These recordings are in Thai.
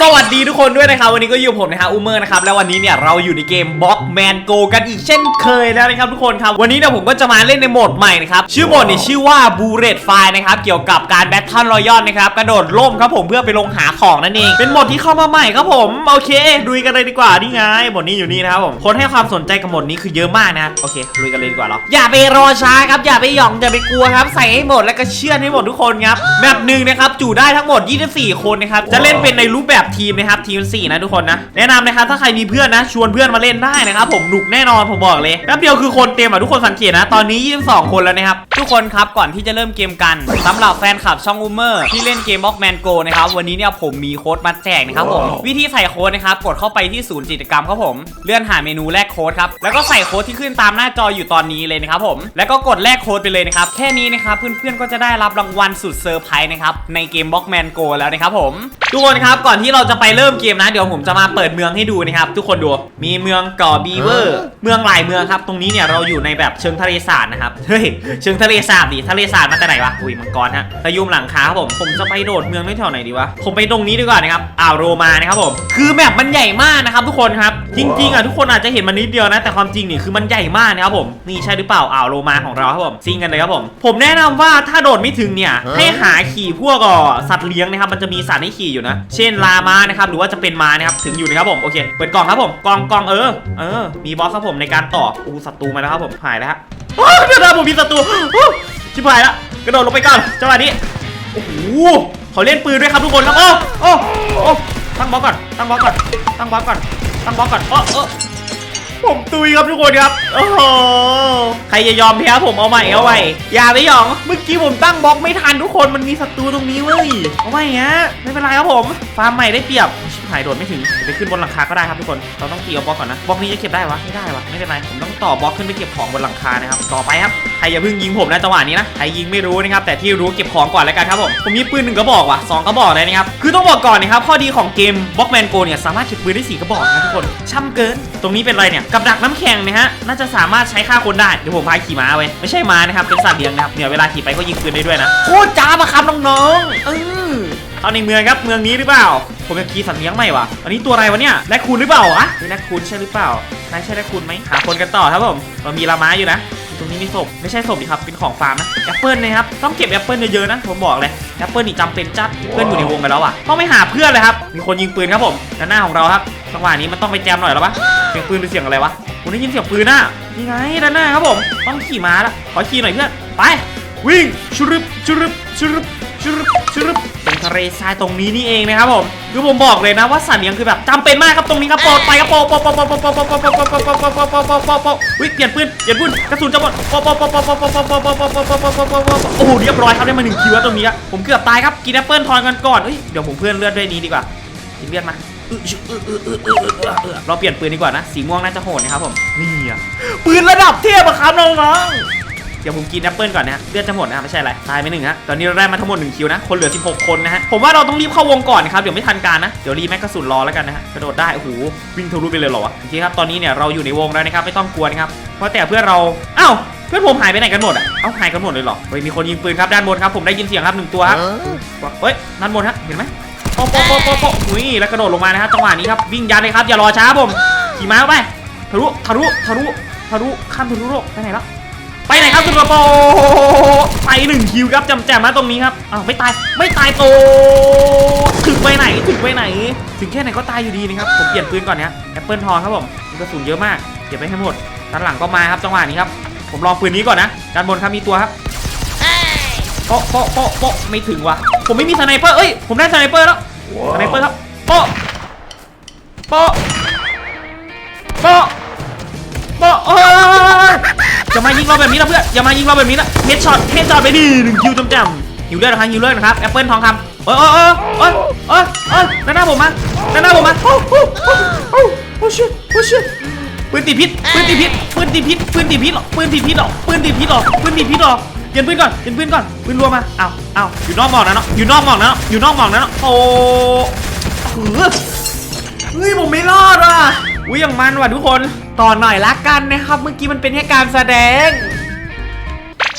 สวัสดีทุกคนด้วยนะครับ วันนี้ก็อยู่ผมนะครับอูเมอร์นะครับแล้ววันนี้เนี่ยเราอยู่ในเกมบล็อกแมนโกกันอีกเช่นเคยแล้วนะครับทุกคนครับวันนี้เนี่ยผมก็จะมาเล่นในโหมดใหม่นะครับชื่อโหมดเนี่ยชื่อว่าบูเรตไฟนะครับเกี่ยวกับการแบทเทิลรอยอนนะครับกระโดดล่มครับผมเพื่อไปลงหาของนั่นเองเป็นโหมดที่เข้ามาใหม่ครับผมโอเคดุยกันเลยดีกว่านี่ไงโหมดนี้อยู่นี่นะครับผมคนให้ความสนใจกับโหมดนี้คือเยอะมากนะโอเคดุยกันเลยดีกว่าเราอย่าไปรอช้าครับอย่าไปหยองอย่าไปกลัวครับใส่ให้หมดแล้วก็เชื่อให้หมดทุกคนครับแมปหนึ่งนะครับจู่ได้ทั้งหมด 24 คนนะครับจะเล่นเป็นในรูปแบบทีมนะครับทีมสี่นะทุกคนนะแนะนำนะครับถ้าใครมีเพื่อนนะชวนเพื่อนมาเล่นได้นะครับผมหนุกแน่นอนผมบอกเลยแป๊บเดียวคือคนเต็มอะทุกคนสังเกตนะ ตอนนี้ยี่สิบสองคนแล้วนะครับทุกคนครับก่อนที่จะเริ่มเกมกัน สำหรับแฟนคลับช่องอูเมอร์ที่เล่นเกมบล็อกแมนโกนะครับวันนี้เนี่ยผมมีโค้ดมาแจกนะครับผมวิธีใส่โค้ดนะครับกดเข้าไปที่ศูนย์จิตกรรมครับผม เลื่อนหาเมนูแลกโค้ดครับแล้วก็ใส่โค้ดที่ขึ้นตามหน้าจออยู่ตอนนี้เลยนะครับผมแล้วก็กดแลกโค้ดไปเลยนะครับแค่นี้นะครับเพื่อนๆก็จะได้รับรางวัลสุดเซอร์ไพรส์นะครับในเกมบล็อกแมนโกแล้วนะครับผมทุกคนครับก่อนที่เราจะไปเริ่มเกมนะเดี๋ยวผมจะมาเปิดเมืองให้ดูนะครับทุกคนดูมีเมืองก่อบีเวอร์ เมืองหลายเมืองครับตรงนี้เนี่ยเราอยู่ในแบบเชิงทะเลสาบนะครับเฮ้ยเชิงทะเลสาบดิทะเลสาบมาจากไหนวะอุ้ยมังกรฮะพยุมหลังคาครับผมผมจะไปโดดเมืองไม่แถวไหนดีวะผมไปตรงนี้ดีกว่านะครับอ่าวโรมานะครับผมคือแมปมันใหญ่มากนะครับทุกคนครับจริงๆอะทุกคนอาจจะเห็นมันนิดเดียวนะแต่ความจริงนี่คือมันใหญ่มากนะครับผมนี่ใช่หรือเปล่าอ่าวโรมาของเราครับผมซิงกันเลยครับผม ผมแนะนำว่าถ้าโดดไม่ถึงเนี่ยให้หาขี่พวกสัตว์เลี้ยงนะครับมันจะมีสัตว์ให้ขี่อยู่นะ เช่นลามานะครับหรือว่าจะเป็นมานะครับถึงอยู่นะครับผมโอเคเปิดกล่องครับผมกล่องกล่องเออเออมีบอสครับผมในการต่ออูศัตรูมาแล้วครับผมหายแล้ว โอ้เดี๋ยวนะผมมีศัตรูชิบหายละกระโดดลงไปก่อนจังหวะนี้โอ้โหเขาเล่นปืนด้วยครับทุกคนครับโอ้โอ้โอ้ตั้งบล็อกก่อนตั้งบล็อกก่อนตั้งบล็อกก่อนตั้งบล็อกก่อนโอ้โอ้ผมตุยครับทุกคนครับโอ้โหใครจะยอมแพ้ผมเอาใหม่เอาไว้อย่าไปหยองเมื่อกี้ผมตั้งบล็อกไม่ทันทุกคนมันมีศัตรูตรงนี้เว้ยเอาใหม่ฮะไม่เป็นไรครับผมฟาร์มใหม่ได้เปรียบายโดดไม่ถึงไปขึ้นบนหลังคาก็ได้ครับทุกคนเราต้องตีเอาบล็อกก่อนนะบล็อกนี้จะเก็บได้วะไม่ได้วะไม่เป็นไรผมต้องต่อบล็อกขึ้นไปเก็บของบนหลังคานะครับต่อไปครับใครอย่าเพิ่งยิงผมนะจังหวะนี้นะใครยิงไม่รู้นะครับแต่ที่รู้เก็บของก่อนแล้วกันครับผมผมมีปืนหนึ่งกระบอกว่ะสองกระบอกเลยนะครับคือต้องบอกก่อนนะครับข้อดีของเกมบล็อกแมนโกเนี่ยสามารถเก็บปืนได้สี่กระบอกนะทุกคนช่ำเกินตรงนี้เป็นอะไรเนี่ยกับดักน้ำแข็งนะฮะน่าจะสามารถใช้ฆ่าคนได้เดี๋ยวผมพาขี่ม้าไว้ไม่ใช่ม้านะครับเป็นสัตว์เลี้ยงนะครับเนี่เวลาขี่ไปก็ยิงปืนได้ด้วยนะโคตรจ้าปะครับน้องๆเออเอาในเมืองครับเมืองนี้หรือเปล่า ผมจะคีสัตว์เลี้ยงใหม่วะอันนี้ตัวอะไรวะเนี่ยแรคคูนหรือเปล่าวะนี่แรคคูนใช่หรือเปล่าใช่ใช่แรคคูนไหมหาคนกันต่อครับผมมันมีลาม้าอยู่นะตรงนี้มีศพไม่ใช่ศพดิครับเป็นของฟาร์มนะแอปเปิลนะครับต้องเก็บแอปเปิลเยอะๆนะผมบอกเลยแอปเปิลนี่จำเป็นจัดเพื่อนอยู่ในวงไปแล้วอะต้องไปหาเพื่อนเลยครับมีคนยิงปืนครับผมด้านหน้าของเราครับจังหวะนี้มันต้องไปแจมหน่อยแล้วปะเสียงปืนหรือเสียงอะไรวะผมได้ยินเสียงปืนน่ะนี่ไงด้านหน้าครับผมต้องขี่ม้าละขอขี่หน่อยเพื่อนไปวิ่งชุรึบชุรึบชุรึบชุรึบชุรึบ งทะเลทรายตรงนี้นี่เองนะครับผมคือผมบอกเลยนะว่าสัตว์เลี้ยงคือแบบจำเป็นมากครับตรงนี้ครับปรดไปครับปรดโปรดโปรดโปรดโปรดโปรดโปรดโปรดโปรดโปรดโปรดโปรดโปรดโปรดโปรดโปรดอุ๊ยเปลี่ยนปืนเปลี่ยนปืนกระสุนจะหมดปรดโปรดโปรดปรปรดปรปรดปรปรดปรปรดปรปรดปรปรโอ้โหเรียบร้อยครับได้มาหนึ่งคิวแล้วตรงนี้อะผมเกือบตายครับกินแอปเปิลทอนกันก่อนเอ้ยเดี๋ยวผมเพื่อนเลือดด้วยนี้ดีกว่ากินเลือดมาอปป๊อปป๊อปป๊อเราเปลี่ยนปืนดีกว่านะสีม่วงน่าจะโหดนะครับผมนี่อะปืนระดับเทพอะครับน้องๆ ดี๋ยวผมกินแอปเปิลก่อนนะฮะเลือดจะหมดนะฮะไม่ใช่อะไรตายไปหนึ่งฮะตอนนี้เราได้มาทั้งหมดหนึ่งคิวนะคนเหลือ 16 คนนะฮะผมว่าเราต้องรีบเข้าวงก่อนนะครับเดี๋ยวไม่ทันการนะเดี๋ยวรีแม็กกระสุนรอแล้วกันนะฮะกระโดดได้โอ้โหวิ่งทะลุไปเลยเหรอวะโอเคครับตอนนี้เนี่ยเราอยู่ในวงแล้วนะครับไม่ต้องกลัวนะครับเพราะแต่เพื่อนเราอ้าวเพื่อนผมหายไปไหนกันหมดอะเอ้าหายกันหมดเลยเหรอเฮ้ยมีคนยิงปืนครับด้านบนครับผมได้ยินเสียงครับหนึ่งตัวครับเฮ้ยด้านบนฮะเห็นไหมโป๊ะโป๊ะโป๊ะโป๊ะโป๊ะอุ้ยแล้วกระโดดลงมานะฮะจังหวะนี้ครับวิ่งยันเลยครับอย่ารอช้าผมขี่ม้าเข้าไปทะลุทะลุทะลุทะลุข้ามทะลุโลกไปไหนแล้ว ไปไหนครับคุณกระโปไปหนึ่งคิวครับจำแจมมาตรงนี้ครับอ้าวไม่ตายไม่ตายโตถึงไปไหนถึงไปไหน ถึงแค่ไหนก็ตายอยู่ดีนะครับผมเปลี่ยนปืนก่อนนะแอปเปิลทองครับผมมีกระสุนเยอะมากเก็บไปให้หมดด้านหลังก็มาครับจังหวะนี้ครับผมลองปืนนี้ก่อนนะด้านบนครับมีตัวครับโป๊ะโป๊ะโป๊ะโป๊ะไม่ถึงว่ะผมไม่มีสไนเปอร์เอ้ยผมได้สไนเปอร์แล้วสไนเปอร์ครับโป๊ะโป๊ะโป๊ะโป๊ะโอยจะมายิงเราแบบนี้นะเพื่อนอย่ามายิงเราแบบนี้นะเฮดช็อตเฮดช็อตไปดิหนึ่งคิวจำๆหิวเลือดนะครับหิวเลือดนะครับแอปเปิลทองคำเออเออเออเออเออเออด้าหน้าผมมาด้านหน้าผมมาโอ้โหโอ้โหโอ้โหโอ้ชิโอ้ชิปืนติดพิษปืนติดพิษปืนติดพิษปืนติดพิษหรอปืนติดพิษหรอปืนติดพิษหรอปืนติดพิษหรอเปลี่ยนปืนก่อนเปลี่ยนปืนก่อนปืนรัวมาเอ้าวอ้าอยู่นอกหมอกนะเนาะอยู่นอกหมอกนะเนาะอยู่นอกหมอกนะเนาะโอ้เออเฮ้ยผมไม่รอดว่ะ อุ้ยอย่างมันว่ะทุกคนต่อหน่อยละกันนะครับ เมื่อกี้มันเป็นแค่การแสดง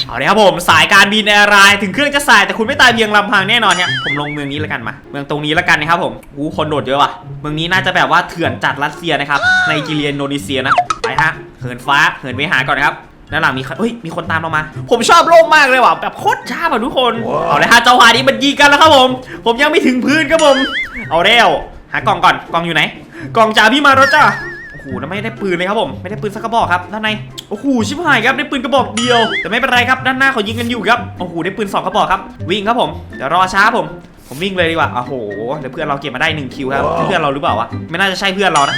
เอาเลยครับผมสายการบินแอร์ไลน์ถึงเครื่องจะสายแต่คุณไม่ตายเพียงลำพังแน่นอนครับผมลงเมืองนี้แล้วกันมา เมืองตรงนี้แล้วกันนะครับผมอู้คนโดดเยอะว่ะเมืองนี้น่าจะแบบว่าเถื่อนจัดรัสเซียนะครับในจีเรียนโนนีเซียนะไปฮะเหินฟ้าเหินไปหาก่อนนะครับด้านหลังมีใครเฮ้ยมีคนตามเรามา ผมชอบโลกมากเลยว่ะแบบโคตรช้าอะทุกคน เอาเลยฮะเจ้าหานี้มันยิงกันแล้วครับผม ผมยังไม่ถึงพื้นครับผม เอาเร็วหากล่องก่อนกล่องอยู่ไหน กล่องจ่าพี่มาแล้วจ้าโอ้โหแล้วไม่ได้ปืนเลยครับผมไม่ได้ปืนสักกระบอกครับด้านในโอ้โหชิบหายครับได้ปืนกระบอกเดียว แต่ไม่เป็นไรครับด้านหน้าเขายิงกันอยู่ครับโอ้โหได้ปืนสองกระบอกครับ วิ่งครับผมเดี๋ยวรอช้าผมผมวิ่งเลยดีกว่าโอ้โหเดี๋ยวเพื่อนเราเก็บมาได้หนึ่งคิวครับเพื่อนเราหรือเปล่าวะไม่น่าจะใช่เพื่อนเรานะ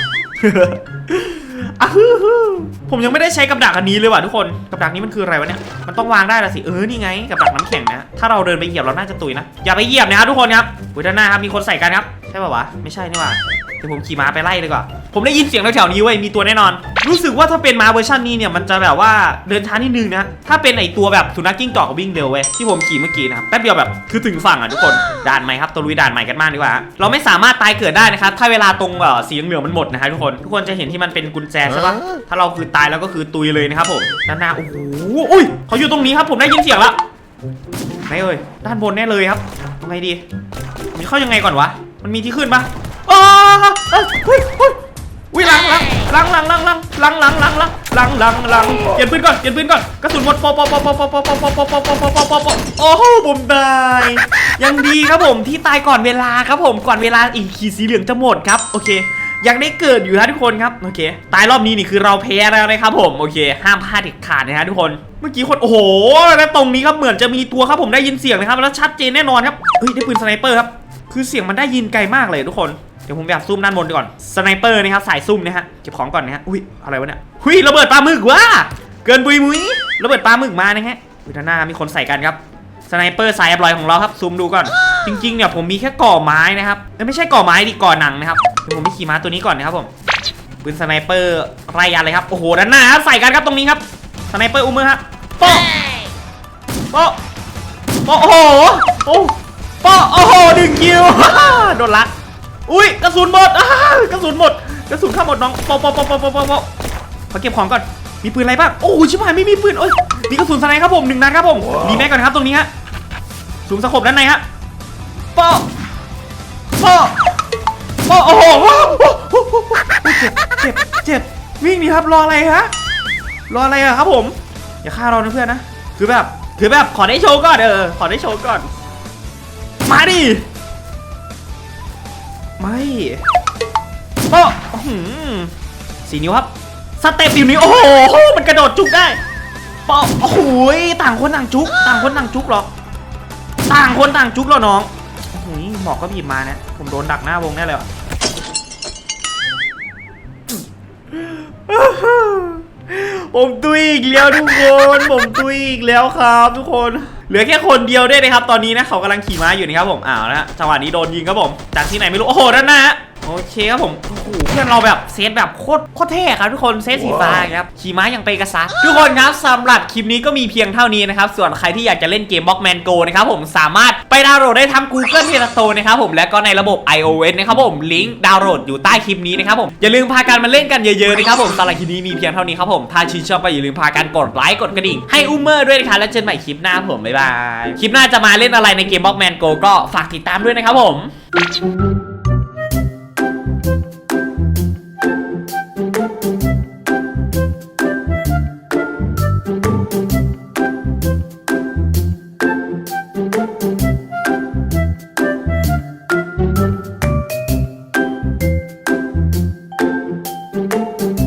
อะฮึ่มผมยังไม่ได้ใช้กับดักอันนี้เลยว่ะทุกคน กับดักนี้มันคืออะไรวะเนี่ย มันต้องวางได้ละสิ เออ นี่ไง กับดักน้ำแข็งนะ ถ้าเราเดินไปเหยียบเราน่าจะตุยนะ อย่าไปเหยียบนะครับทุกคนครับอุ้ยด้านหน้าครับ มีคนใส่กันครับ ใช่ป่าวะ ไม่ใช่นี่หว่า เดี๋ยวผมขี่ม้าไปไล่ดีกว่าผมได้ยินเสียงแถวๆนี้เว้ยมีตัวแน่นอน รู้สึกว่าถ้าเป็นม้าเวอร์ชันนี้เนี่ยมันจะแบบว่าเดินช้านิดนึงนะถ้าเป็นไอตัวแบบสุนัขกิ้งจอกกับวิ่งเร็วเว้ยที่ผมขี่เมื่อกี้นะครับแป๊บเดียวแบบคือถึงฝั่งอะทุกคนด่านใหม่ครับตะลุยด่านใหม่กันมากดีกว่า เราไม่สามารถตายเกิดได้นะครับถ้าเวลาตรงเอ่อสีเหลืองมันหมดนะครับทุกคนทุกคนจะเห็นที่มันเป็นกุญแจใช่ปะถ้าเราคือตายแล้วก็คือตุยเลยนะครับผมด้านหน้าโอ้โหอุ้ยเขาอยู่ตรงนี้ครับผมได้ยินเสียงแล้วไหนเอ่ยด้านบนแน่เลยครับทำไงดีมันเข้ายังไงก่อนวะมันมีที่ขึ้นปะ เอ้ยเฮ้ยเฮ้ยอุ้ยหลังหลังหลังหลังหลังหลังหลังหลังหลังหลังหลังหลังหลังเปลี่ยนปืนก่อนเปลี่ยนปืนก่อนกระสุนหมดปอปอปอปอปอปอปอปอปอปอปอปอปอปอปอโอ้โหผมตายยังดีครับผมที่ตายก่อนเวลาครับผมก่อนเวลาอีกขีดสีเหลืองจะหมดครับโอเคยังได้เกิดอยู่ฮะทุกคนครับโอเค ตายรอบนี้นี่คือเราแพ้แล้วนะครับผมโอเค ห้ามพลาดเด็ดขาดนะฮะทุกคนเมื่อกี้คนโอ้โหแล้วตรงนี้ครับเหมือนจะมีตัวครับผมได้ยินเสียงนะครับแล้วชัดเจนแน่นอนครับเฮ้ยได้ปืนสไนเปอร์ครับคือเสียงมันได้ยินไกลมากเลยทุกคน ดี๋ยวผมแบบซูมด้านบนก่อน สไนเปอร์นะครับสายซุ่มนะฮะ เก็บของก่อนนะฮะ อุ้ยอะไรวะเนี่ยหุยระเบิดปลาหมึกว่ะเกินปุยมุ้ยระเบิดปลาหมึกมานะฮะอุ้ยด้านหน้ามีคนใส่กันครับ สไนเปอร์สายอบลอยของเราครับซูมดูก่อน จริงๆเนี่ยผมมีแค่ก่อไม้นะครับเอ้ยไม่ใช่ก่อไม้ดิก่อหนังนะครับเดี๋ยวผมไปขี่ม้าตัวนี้ก่อนนะครับผม ปืนสไนเปอร์ไล่ยันเลยครับ โอ้โหด้านหน้าครับใส่กันครับตรงนี้ครับ สไนเปอร์อุ้มมือฮะโป๊ะโป๊ะโป๊ะโอ้โหโอ้โป๊ะโอ้โหดึงคิวโดนลัด อุ้ยกระสุนหมดกระสุนหมดกระสุนเข้าหมดน้องป๊ะโป๊ะโป๊ะโป๊ะโป๊ะโป๊ะโป๊ะขอเก็บของก่อนมีปืนอะไรบ้างโอ้ยชิบหายไม่มีปืนโอ้ยมีกระสุนสไนครับผมหนึ่งนัดครับผมดีแม็กก่อนครับตรงนี้ฮะซูมสโคปด้านในฮะปะโปะโปะโอ้โหเจ็บเจ็บเจ็บวิ่งหนีครับรออะไรฮะรออะไรอะครับผมอย่าฆ่าเรานะเพื่อนนะคือแบบคือแบบขอได้โชว์ก่อนเออขอได้โชว์ก่อนมาดิ ไม่โปะอื้อหือสี่นิ้วครับ สเต็ปอยู่นิ้วโอ้โห มันกระโดดจุกได้ปะโอ้โหต่างคนต่างจุก ต่างคนต่างจุกหรอ ต่างคนต่างจุกแล้วน้องโอ้โหหมอกก็บีบมานะ ผมโดนดักหน้าวงแน่เลยผมตุยอีกแล้วทุกคน ผมตุยอีกแล้วครับทุกคน เหลือแค่คนเดียวด้วยนะครับ ตอนนี้นะเขากำลังขี่ม้าอยู่นะครับผมอ้าวนะจังหวะนี้โดนยิงครับผม จากที่ไหนไม่รู้ โอ้โหด้านหน้าฮะ โอเคครับผมโอ้โหเพื่อนเราแบบเซตแบบโคตรโคตรเท่ครับทุกคนเซตสีฟ้าครับขี่ม้าอย่างเปกาซัสทุกคนครับสำหรับคลิปนี้ก็มีเพียงเท่านี้นะครับ ส่วนใครที่อยากจะเล่นเกม Blockman Go นะครับผมสามารถไปดาวน์โหลดได้ทั้ง Google Play Store นะครับผมและก็ในระบบ iOS นะครับผมลิงก์ดาวน์โหลดอยู่ใต้คลิปนี้นะครับผมอย่าลืมพากันมาเล่นกันเยอะๆนะครับผมสำหรับคลิปนี้มีเพียงเท่านี้ครับผมถ้าชื่นชอบก็อย่าลืมพากันกดไลค์กดกระดิ่งให้อุ้มเมอร์ด้วยนะครับแล้วเจอกันใหม่คลิปหน้าผมบ๊ายบายคลิปหน้าจะมาเล่นอะไรในเกม Blockman Go ก็ฝากติดตามด้วยนะครับผม